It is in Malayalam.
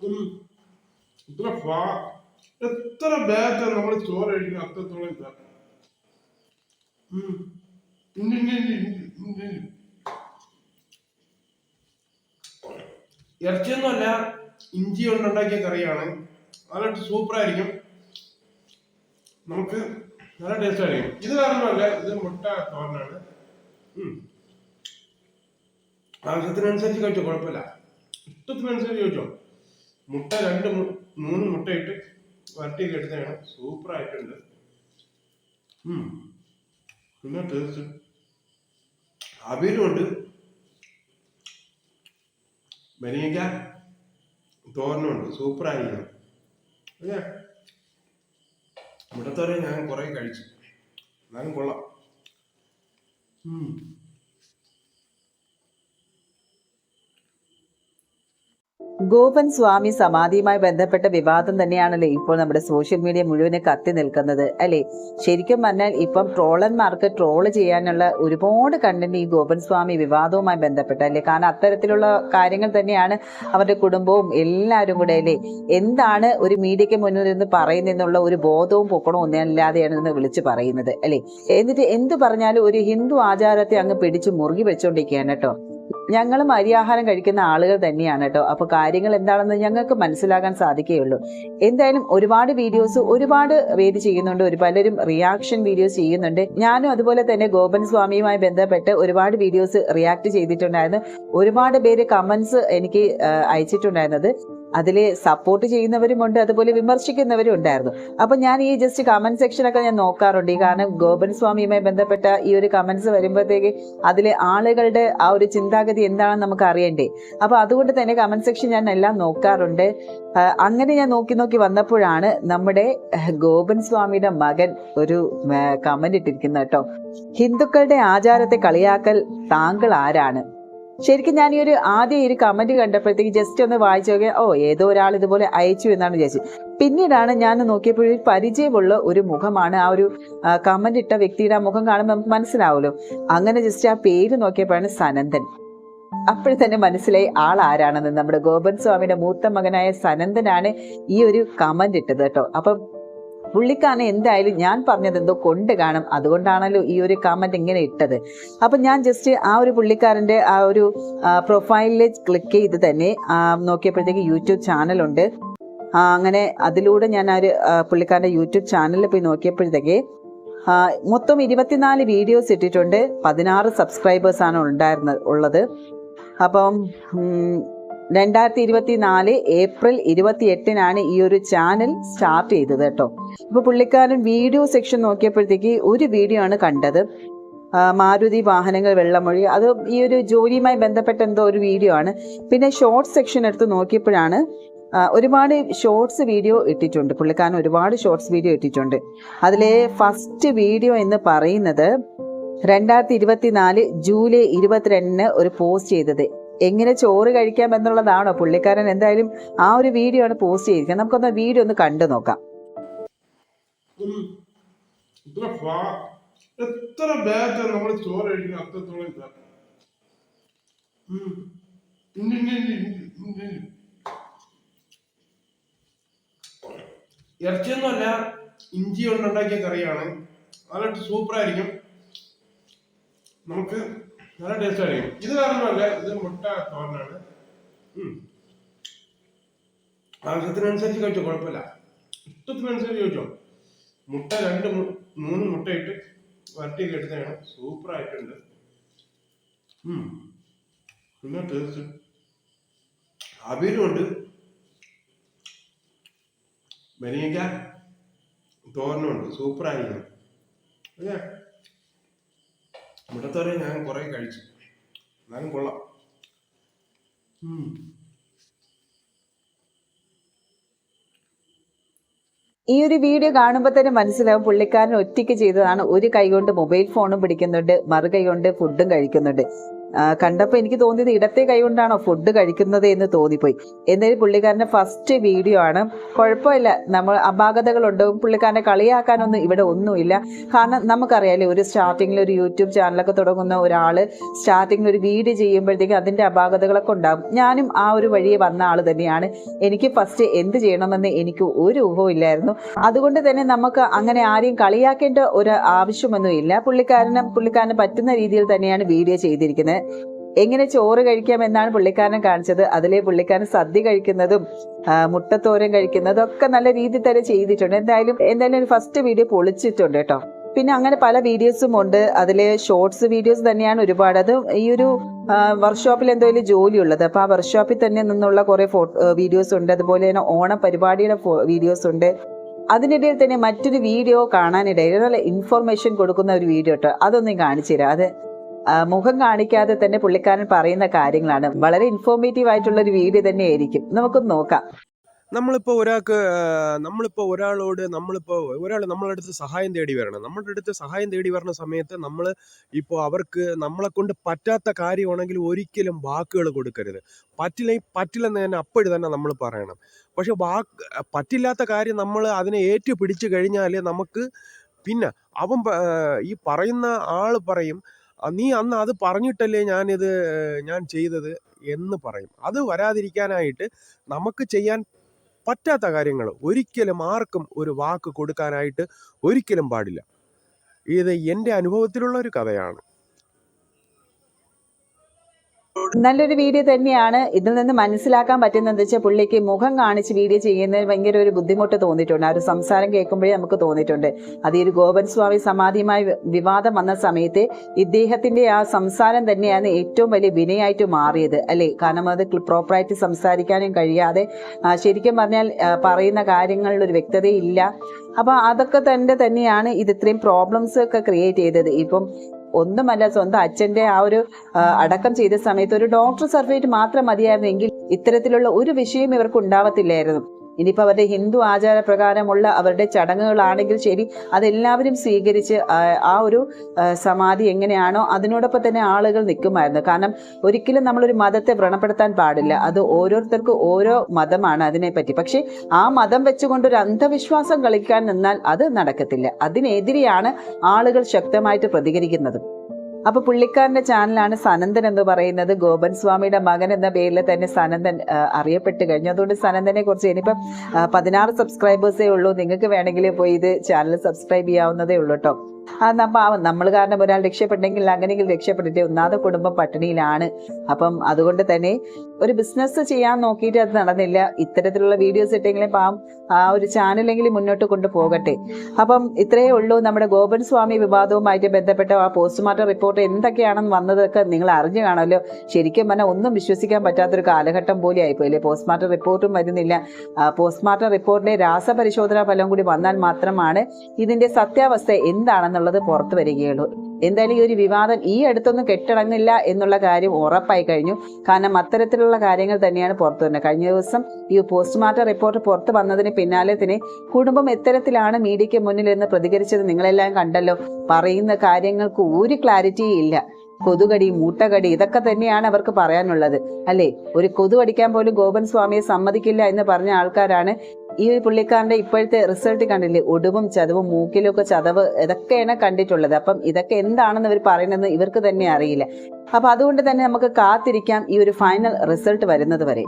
ഇത്ര ഫാ എത്ര ബാറ്റ് നമ്മൾ ചോറ് കഴിക്കുന്ന അത്രത്തോളം ഇതാ. ഉം. ഇനി, ഇനി, ഇനി, ഇനി, ഇനി, ഇനി. ഇറച്ചിയൊന്നുമല്ല ഇഞ്ചി കൊണ്ടുണ്ടാക്കിയ കറിയാണ്. നല്ല സൂപ്പർ ആയിരിക്കും നമുക്ക് നല്ല ടേസ്റ്റ് ആയിരിക്കും. ഇത് കാരണമല്ല ഇത് മുട്ട തോരനാണ്. ആവശ്യത്തിനനുസരിച്ച് കഴിച്ചോ കുഴപ്പമില്ല. ഇഷ്ടത്തിനനുസരിച്ച് കഴിച്ചോ. മുട്ട രണ്ട് മൂന്ന് മുട്ടയിട്ട് വരട്ടിയൊക്കെ എടുത്തതാണ് സൂപ്പർ ആയിട്ടുണ്ട്. പിന്നെ ടേസ്റ്റ് അവിലുണ്ട് ബനിയക്ക തോരനുണ്ട്. സൂപ്പർ ആയിരിക്കണം അല്ലേ മുട്ടത്തോരെ ഞാൻ കുറെ കഴിച്ചു. എന്നാലും കൊള്ളാം. ഗോപൻ സ്വാമി സമാധിയുമായി ബന്ധപ്പെട്ട വിവാദം തന്നെയാണല്ലേ ഇപ്പോൾ നമ്മുടെ സോഷ്യൽ മീഡിയ മുഴുവൻ കത്തി നിൽക്കുന്നത് അല്ലേ? ശരിക്കും പറഞ്ഞാൽ ഇപ്പം ട്രോളന്മാർക്ക് ട്രോൾ ചെയ്യാനുള്ള ഒരുപാട് കണ്ടന്റ് ഈ ഗോപൻ സ്വാമി വിവാദവുമായി ബന്ധപ്പെട്ട അല്ലേ? കാരണം അത്തരത്തിലുള്ള കാര്യങ്ങൾ തന്നെയാണ് അവരുടെ കുടുംബവും എല്ലാവരും കൂടെ അല്ലേ? എന്താണ് ഒരു മീഡിയയ്ക്ക് മുന്നിൽ നിന്ന് പറയുന്നതെന്നുള്ള ഒരു ബോധവും പൊക്കണവും ഒന്നുമില്ലാതെയാണ് ഇന്ന് വിളിച്ചു പറയുന്നത് അല്ലെ? എന്നിട്ട് എന്ത് പറഞ്ഞാലും ഒരു ഹിന്ദു ആചാരത്തെ അങ്ങ് പിടിച്ച് മുറുകി വെച്ചോണ്ടിരിക്കുകയാണ് കേട്ടോ. ഞങ്ങളും അരിയാഹാരം കഴിക്കുന്ന ആളുകൾ തന്നെയാണ് കേട്ടോ. അപ്പോൾ കാര്യങ്ങൾ എന്താണെന്ന് ഞങ്ങൾക്ക് മനസ്സിലാക്കാൻ സാധിക്കുകയുള്ളൂ. എന്തായാലും ഒരുപാട് വീഡിയോസ് ഒരുപാട് പേര് ചെയ്യുന്നുണ്ട്. ഒരു പലരും റിയാക്ഷൻ വീഡിയോസ് ചെയ്യുന്നുണ്ട്. ഞാനും അതുപോലെ തന്നെ ഗോപൻ സ്വാമിയുമായി ബന്ധപ്പെട്ട് ഒരുപാട് വീഡിയോസ് റിയാക്ട് ചെയ്തിട്ടുണ്ടായിരുന്നു. ഒരുപാട് പേര് കമന്റ്സ് എനിക്ക് അയച്ചിട്ടുണ്ടായിരുന്നത്. അതിൽ സപ്പോർട്ട് ചെയ്യുന്നവരുമുണ്ട് അതുപോലെ വിമർശിക്കുന്നവരും ഉണ്ടായിരുന്നു. അപ്പൊ ഞാൻ ഈ ജസ്റ്റ് കമന്റ് സെക്ഷനൊക്കെ ഞാൻ നോക്കാറുണ്ട്. ഈ കാരണം ഗോപൻ സ്വാമിയുമായി ബന്ധപ്പെട്ട ഈ ഒരു കമന്റ്സ് വരുമ്പോഴത്തേക്ക് അതിലെ ആളുകളുടെ ആ ഒരു ചിന്താഗതി എന്താണെന്ന് നമുക്ക് അറിയണ്ടേ. അപ്പൊ അതുകൊണ്ട് തന്നെ കമന്റ് സെക്ഷൻ ഞാൻ എല്ലാം നോക്കാറുണ്ട്. അങ്ങനെ ഞാൻ നോക്കി നോക്കി വന്നപ്പോഴാണ് നമ്മുടെ ഗോപൻ സ്വാമിയുടെ മകൻ ഒരു കമന്റ് ഇട്ടിരിക്കുന്നത് കേട്ടോ. ഹിന്ദുക്കളുടെ ആചാരത്തെ കളിയാക്കൽ താങ്കൾ ആരാണ്? ശരിക്കും ഞാൻ ഈ ഒരു ആദ്യം ഈ ഒരു കമന്റ് കണ്ടപ്പോഴത്തേക്ക് ജസ്റ്റ് ഒന്ന് വായിച്ചു നോക്കിയാൽ ഓ ഏതോ ഒരാൾ ഇതുപോലെ അയച്ചു എന്നാണ് വിചാരിച്ചത്. പിന്നീടാണ് ഞാൻ നോക്കിയപ്പോൾ ഒരു പരിചയമുള്ള ഒരു മുഖമാണ് ആ ഒരു കമന്റ് ഇട്ട വ്യക്തിയുടെ ആ മുഖം കാണുമ്പോൾ നമുക്ക് മനസ്സിലാവുമല്ലോ. അങ്ങനെ ജസ്റ്റ് ആ പേര് നോക്കിയപ്പോഴാണ് സനന്ദൻ. അപ്പോൾ തന്നെ മനസ്സിലായി ആൾ ആരാണെന്ന്. നമ്മുടെ ഗോപൻ സ്വാമിയുടെ മൂത്ത മകനായ സനന്ദനാണ് ഈ ഒരു കമന്റ് ഇട്ടത് കേട്ടോ. അപ്പം പുള്ളിക്കാരനെ എന്തായാലും ഞാൻ പറഞ്ഞത് എന്തോ കൊണ്ട് കാണും. അതുകൊണ്ടാണല്ലോ ഈ ഒരു കമന്റ് ഇങ്ങനെ ഇട്ടത്. അപ്പം ഞാൻ ജസ്റ്റ് ആ ഒരു പുള്ളിക്കാരന്റെ ആ ഒരു പ്രൊഫൈലിൽ ക്ലിക്ക് ചെയ്ത് തന്നെ നോക്കിയപ്പോഴത്തേക്ക് യൂട്യൂബ് ചാനലുണ്ട് അങ്ങനെ അതിലൂടെ ഞാൻ ആ ഒരു പുള്ളിക്കാരന്റെ യൂട്യൂബ് ചാനലിൽ പോയി നോക്കിയപ്പോഴത്തേക്ക് മൊത്തം ഇരുപത്തിനാല് വീഡിയോസ് ഇട്ടിട്ടുണ്ട്. പതിനാറ് സബ്സ്ക്രൈബേഴ്സാണ് ഉണ്ടായിരുന്നത് ഉള്ളത്. അപ്പം രണ്ടായിരത്തി ഇരുപത്തി നാല് ഏപ്രിൽ ഇരുപത്തി എട്ടിനാണ് ഈ ഒരു ചാനൽ സ്റ്റാർട്ട് ചെയ്തത് കേട്ടോ. ഇപ്പൊ പുള്ളിക്കാരൻ വീഡിയോ സെക്ഷൻ നോക്കിയപ്പോഴത്തേക്ക് ഒരു വീഡിയോ ആണ് കണ്ടത്. മാരുതി വാഹനങ്ങൾ വെള്ളമൊഴി അത് ഈ ഒരു ജോലിയുമായി ബന്ധപ്പെട്ട എന്തോ ഒരു വീഡിയോ ആണ്. പിന്നെ ഷോർട്ട് സെക്ഷൻ എടുത്ത് നോക്കിയപ്പോഴാണ് ഒരുപാട് ഷോർട്സ് വീഡിയോ ഇട്ടിട്ടുണ്ട്. പുള്ളിക്കാരൻ ഒരുപാട് ഷോർട്സ് വീഡിയോ ഇട്ടിട്ടുണ്ട്. അതിലെ ഫസ്റ്റ് വീഡിയോ എന്ന് പറയുന്നത് രണ്ടായിരത്തി ഇരുപത്തിനാല് ജൂലൈ ഇരുപത്തിരണ്ടിന് ഒരു പോസ്റ്റ് ചെയ്തത് എങ്ങനെ ചോറ് കഴിക്കാം എന്നുള്ളതാണോ? പുള്ളിക്കാരൻ എന്തായാലും ആ ഒരു വീഡിയോ ആണ് പോസ്റ്റ് ചെയ്തിരിക്കുന്നത്. നമുക്കൊന്ന് വീഡിയോ ഒന്ന് കണ്ടു നോക്കാം. എത്ര നമ്മൾ. ഇറച്ചിയൊന്നുമല്ല ഇഞ്ചി കൊണ്ടുണ്ടാക്കിയ കറിയാണ്. അതായിട്ട് സൂപ്പറായിരിക്കും നമുക്ക് നല്ല ടേസ്റ്റ് ആയിരിക്കും. ഇത് കാരണമല്ല ഇത് മുട്ട തോരനാണ്. ആവശ്യത്തിനനുസരിച്ച് കഴിച്ചോ കുഴപ്പമില്ല. ഇഷ്ടത്തിനനുസരിച്ച് കഴിച്ചോ. മുട്ട രണ്ട് മൂന്ന് മുട്ടയിട്ട് വരട്ടിയൊക്കെ എടുത്തതാണ്. സൂപ്പർ ആയിട്ടുണ്ട്. പിന്നെ ടേസ്റ്റ് അവിയലുണ്ട്. ബനിയക്ക തോരനുണ്ട്. സൂപ്പർ ആയിരിക്കും. അല്ലേ? മുട്ടത്തോരെ ഞാൻ കുറെ കഴിച്ചു. എന്നാലും കൊള്ളാം. ഈ ഒരു വീഡിയോ കാണുമ്പോൾ തന്നെ മനസ്സിലാവും പുള്ളിക്കാരൻ ഒറ്റയ്ക്ക് ചെയ്തതാണ്. ഒരു കൈ കൊണ്ട് മൊബൈൽ ഫോണും പിടിക്കുന്നുണ്ട് മറുകൈ കൊണ്ട് ഫുഡും കഴിക്കുന്നുണ്ട്. കണ്ടപ്പോൾ എനിക്ക് തോന്നിയത് ഇടത്തെ കൈ കൊണ്ടാണോ ഫുഡ് കഴിക്കുന്നത് എന്ന് തോന്നിപ്പോയി. എന്തായാലും പുള്ളിക്കാരന്റെ ഫസ്റ്റ് വീഡിയോ ആണ്. കുഴപ്പമില്ല. നമ്മൾ അപാകതകളുണ്ട്. പുള്ളിക്കാരനെ കളിയാക്കാനൊന്നും ഇവിടെ ഒന്നുമില്ല. കാരണം നമുക്കറിയാലേ ഒരു സ്റ്റാർട്ടിങ്ങിൽ ഒരു യൂട്യൂബ് ചാനലൊക്കെ തുടങ്ങുന്ന ഒരാൾ സ്റ്റാർട്ടിങ്ങിൽ ഒരു വീഡിയോ ചെയ്യുമ്പോഴത്തേക്കും അതിന്റെ അപാകതകളൊക്കെ ഉണ്ടാകും. ഞാനും ആ ഒരു വഴിയെ വന്ന ആൾ തന്നെയാണ്. എനിക്ക് ഫസ്റ്റ് എന്ത് ചെയ്യണമെന്ന് എനിക്ക് ഒരു ഊഹവും ഇല്ലായിരുന്നു. അതുകൊണ്ട് തന്നെ നമുക്ക് അങ്ങനെ ആരെയും കളിയാക്കേണ്ട ഒരു ആവശ്യമൊന്നും ഇല്ല പുള്ളിക്കാരന് പുള്ളിക്കാരന് പറ്റുന്ന രീതിയിൽ തന്നെയാണ് വീഡിയോ ചെയ്തിരിക്കുന്നത്. എങ്ങനെ ചോറ് കഴിക്കാമെന്നാണ് പുള്ളിക്കാരൻ കാണിച്ചത്. അതിലെ പുള്ളിക്കാരൻ സദ്യ കഴിക്കുന്നതും മുട്ടത്തോരൻ കഴിക്കുന്നതും ഒക്കെ നല്ല രീതിയിൽ തന്നെ ചെയ്തിട്ടുണ്ട്. എന്തായാലും എന്തായാലും ഒരു ഫസ്റ്റ് വീഡിയോ പൊളിച്ചിട്ടുണ്ട് കേട്ടോ. പിന്നെ അങ്ങനെ പല വീഡിയോസും ഉണ്ട്. അതിലെ ഷോർട്സ് വീഡിയോസ് തന്നെയാണ് ഒരുപാട്. അത് ഈ ഒരു വർക്ക്ഷോപ്പിൽ എന്തെങ്കിലും ജോലി ഉള്ളത് അപ്പോൾ ആ വർക്ക്ഷോപ്പിൽ തന്നെ നിന്നുള്ള കുറേ ഫോട്ടോ വീഡിയോസ് ഉണ്ട്. അതുപോലെ തന്നെ ഓണ പരിപാടിയുടെ വീഡിയോസ് ഉണ്ട്. അതിനിടയിൽ തന്നെ മറ്റൊരു വീഡിയോ കാണാനിടയിൽ നല്ല ഇൻഫർമേഷൻ കൊടുക്കുന്ന ഒരു വീഡിയോ കേട്ടോ. അതൊന്നും കാണിച്ചു തരാം. അത് മുഖം കാണിക്കാതെ തന്നെ പുള്ളിക്കാരൻ പറയുന്ന കാര്യങ്ങളാണ്. വളരെ ഇൻഫോർമേറ്റീവ് ആയിട്ടുള്ള ഒരു വീഡിയോ തന്നെ ആയിരിക്കും നമുക്കൊന്ന് നോക്കാം. നമ്മളിപ്പോൾ ഒരാൾക്ക് നമ്മളിപ്പോൾ ഒരാളോട് നമ്മളിപ്പോൾ ഒരാൾ നമ്മളെ അടുത്ത് സഹായം തേടി വരണം. നമ്മുടെ അടുത്ത് സഹായം തേടി വരുന്ന സമയത്ത് നമ്മൾ ഇപ്പോൾ അവർക്ക് നമ്മളെ കൊണ്ട് പറ്റാത്ത കാര്യമാണെങ്കിൽ ഒരിക്കലും വാക്കുകൾ കൊടുക്കരുത്. പറ്റില്ല പറ്റില്ലെന്ന് തന്നെ അപ്പോഴും തന്നെ നമ്മൾ പറയണം. പക്ഷെ വാക്ക് പറ്റില്ലാത്ത കാര്യം നമ്മൾ അതിനെ ഏറ്റു പിടിച്ചു കഴിഞ്ഞാൽ നമുക്ക് പിന്നെ അവൻ ഈ പറയുന്ന ആൾ പറയും "ആ, നീ അന്ന് അത് പറഞ്ഞിട്ടല്ലേ ഞാനിത് ഞാൻ ചെയ്തത് എന്ന് പറയും. അത് വരാതിരിക്കാനായിട്ട് നമുക്ക് ചെയ്യാൻ പറ്റാത്ത കാര്യങ്ങൾ ഒരിക്കലും ആർക്കും ഒരു വാക്ക് കൊടുക്കാനായിട്ട് ഒരിക്കലും പാടില്ല. ഇത് എന്റെ അനുഭവത്തിലുള്ള ഒരു കഥയാണ്. നല്ലൊരു വീഡിയോ തന്നെയാണ് ഇതിൽ നിന്ന് മനസ്സിലാക്കാൻ പറ്റുന്നത് വെച്ചാൽ പുള്ളിക്ക് മുഖം കാണിച്ച് വീഡിയോ ചെയ്യുന്നതിൽ ഭയങ്കര ഒരു ബുദ്ധിമുട്ട് തോന്നിയിട്ടുണ്ട്. ആ ഒരു സംസാരം കേൾക്കുമ്പോഴേ നമുക്ക് തോന്നിയിട്ടുണ്ട്. അത് ഈ ഒരു ഗോപൻ സ്വാമി സമാധിയുമായി വിവാദം വന്ന സമയത്ത് ഇദ്ദേഹത്തിന്റെ ആ സംസാരം തന്നെയാണ് ഏറ്റവും വലിയ വിനയായിട്ട് മാറിയത്. അല്ലേ? കാരണം അത് പ്രോപ്പറായിട്ട് സംസാരിക്കാനും കഴിയാതെ ശരിക്കും പറഞ്ഞാൽ പറയുന്ന കാര്യങ്ങളിൽ ഒരു വ്യക്തതയില്ല. അപ്പൊ അതൊക്കെ തന്നെ തന്നെയാണ് ഇത് ഇത്രയും പ്രോബ്ലംസ് ഒക്കെ ക്രിയേറ്റ് ചെയ്തത്. ഇപ്പം ഒന്നുമല്ല സ്വന്തം അച്ഛന്റെ ആ ഒരു അടക്കം ചെയ്ത സമയത്ത് ഒരു ഡോക്ടർ സർട്ടിഫിക്കറ്റ് മാത്രം മതിയായിരുന്നെങ്കിൽ ഇത്തരത്തിലുള്ള ഒരു വിഷയം ഇവർക്ക് ഉണ്ടാവത്തില്ലായിരുന്നു. ഇനിയിപ്പോൾ അവരുടെ ഹിന്ദു ആചാരപ്രകാരമുള്ള അവരുടെ ചടങ്ങുകളാണെങ്കിൽ ശരി അതെല്ലാവരും സ്വീകരിച്ച് ആ, ഒരു സമാധി എങ്ങനെയാണോ അതിനോടൊപ്പം തന്നെ ആളുകൾ നിൽക്കുമായിരുന്നു. കാരണം ഒരിക്കലും നമ്മളൊരു മതത്തെ വ്രണപ്പെടുത്താൻ പാടില്ല. അത് ഓരോരുത്തർക്കും ഓരോ മതമാണ് അതിനെപ്പറ്റി. പക്ഷേ ആ മതം വെച്ചുകൊണ്ട് ഒരു അന്ധവിശ്വാസം കളിക്കാൻ നിന്നാൽ അത് നടക്കത്തില്ല. അതിനെതിരെയാണ് ആളുകൾ ശക്തമായിട്ട് പ്രതികരിക്കുന്നത്. അപ്പൊ പുള്ളിക്കാരന്റെ ചാനലാണ് സനന്ദൻ എന്ന് പറയുന്നത്. ഗോപൻ സ്വാമിയുടെ മകൻ എന്ന പേരിൽ തന്നെ സനന്ദൻ അറിയപ്പെട്ട് കഴിഞ്ഞു. അതുകൊണ്ട് സനന്ദനെ കുറിച്ച് ഇനിയിപ്പം പതിനാറ് സബ്സ്ക്രൈബേഴ്സേ ഉള്ളൂ. നിങ്ങൾക്ക് വേണമെങ്കിൽ പോയി ഇത് ചാനൽ സബ്സ്ക്രൈബ് ചെയ്യാവുന്നതേ ഉള്ളൂ കേട്ടോ അത് നമ്മൾ കാരണം ഒരാൾ രക്ഷപ്പെട്ടെങ്കിൽ അങ്ങനെയെങ്കിലും രക്ഷപ്പെട്ടിട്ട് ഒന്നാമത് കുടുംബം പട്ടിണിയിലാണ്. അപ്പം അതുകൊണ്ട് തന്നെ ഒരു ബിസിനസ് ചെയ്യാൻ നോക്കിയിട്ട് അത് നടന്നില്ല. ഇത്തരത്തിലുള്ള വീഡിയോസ് ഇട്ടെങ്കിലും പാവം ആ ഒരു ചാനലെങ്കിലും മുന്നോട്ട് കൊണ്ടുപോകട്ടെ. അപ്പം ഇത്രയേ ഉള്ളൂ. നമ്മുടെ ഗോപൻ സ്വാമി വിവാദവുമായിട്ട് ബന്ധപ്പെട്ട ആ പോസ്റ്റ്മോർട്ടം റിപ്പോർട്ട് എന്തൊക്കെയാണെന്ന് വന്നതൊക്കെ നിങ്ങൾ അറിഞ്ഞു കാണുമല്ലോ. ശരിക്കും പറഞ്ഞാൽ ഒന്നും വിശ്വസിക്കാൻ പറ്റാത്തൊരു കാലഘട്ടം പോലെ ആയിപ്പോയില്ലേ പോസ്റ്റ്മോർട്ടം റിപ്പോർട്ടും വരുന്നില്ല. പോസ്റ്റ്മോർട്ടം റിപ്പോർട്ടിലെ രാസപരിശോധനാ ഫലം കൂടി വന്നാൽ മാത്രമാണ് ഇതിന്റെ സത്യാവസ്ഥ എന്താണെന്നുള്ളത് പുറത്തു വരികയുള്ളൂ. എന്തായാലും ഈ ഒരു വിവാദം ഈ അടുത്തൊന്നും കെട്ടടങ്ങില്ല എന്നുള്ള കാര്യം ഉറപ്പായി കഴിഞ്ഞു. കാരണം അത്തരത്തിലുള്ള കാര്യങ്ങൾ തന്നെയാണ് പുറത്തു വരുന്നത്. കഴിഞ്ഞ ദിവസം ഈ പോസ്റ്റ്മോർട്ടം റിപ്പോർട്ട് പുറത്തു വന്നതിന് പിന്നാലെ തന്നെ കുടുംബം എത്തരത്തിലാണ് മീഡിയയ്ക്ക് മുന്നിൽ നിന്ന് പ്രതികരിച്ചത് നിങ്ങളെല്ലാം കണ്ടല്ലോ. പറയുന്ന കാര്യങ്ങൾക്ക് ഒരു ക്ലാരിറ്റിയും ഇല്ല. കൊതുകടി മൂട്ടകടി ഇതൊക്കെ തന്നെയാണ് അവർക്ക് പറയാനുള്ളത്. അല്ലേ? ഒരു കൊതു അടിക്കാൻ പോലും ഗോപൻ സ്വാമിയെ സമ്മതിക്കില്ല എന്ന് പറഞ്ഞ ആൾക്കാരാണ് ഈ ഒരു പുള്ളിക്കാരന്റെ ഇപ്പോഴത്തെ റിസൾട്ട് കണ്ടില്ലേ? ഒടുവും ചതവും മൂക്കിലൊക്കെ ചതവ് ഇതൊക്കെയാണ് കണ്ടിട്ടുള്ളത്. അപ്പം ഇതൊക്കെ എന്താണെന്ന് ഇവർ പറയുന്നതെന്ന് ഇവർക്ക് തന്നെ അറിയില്ല. അപ്പം അതുകൊണ്ട് തന്നെ നമുക്ക് കാത്തിരിക്കാം ഈ ഒരു ഫൈനൽ റിസൾട്ട് വരുന്നത് വരെ.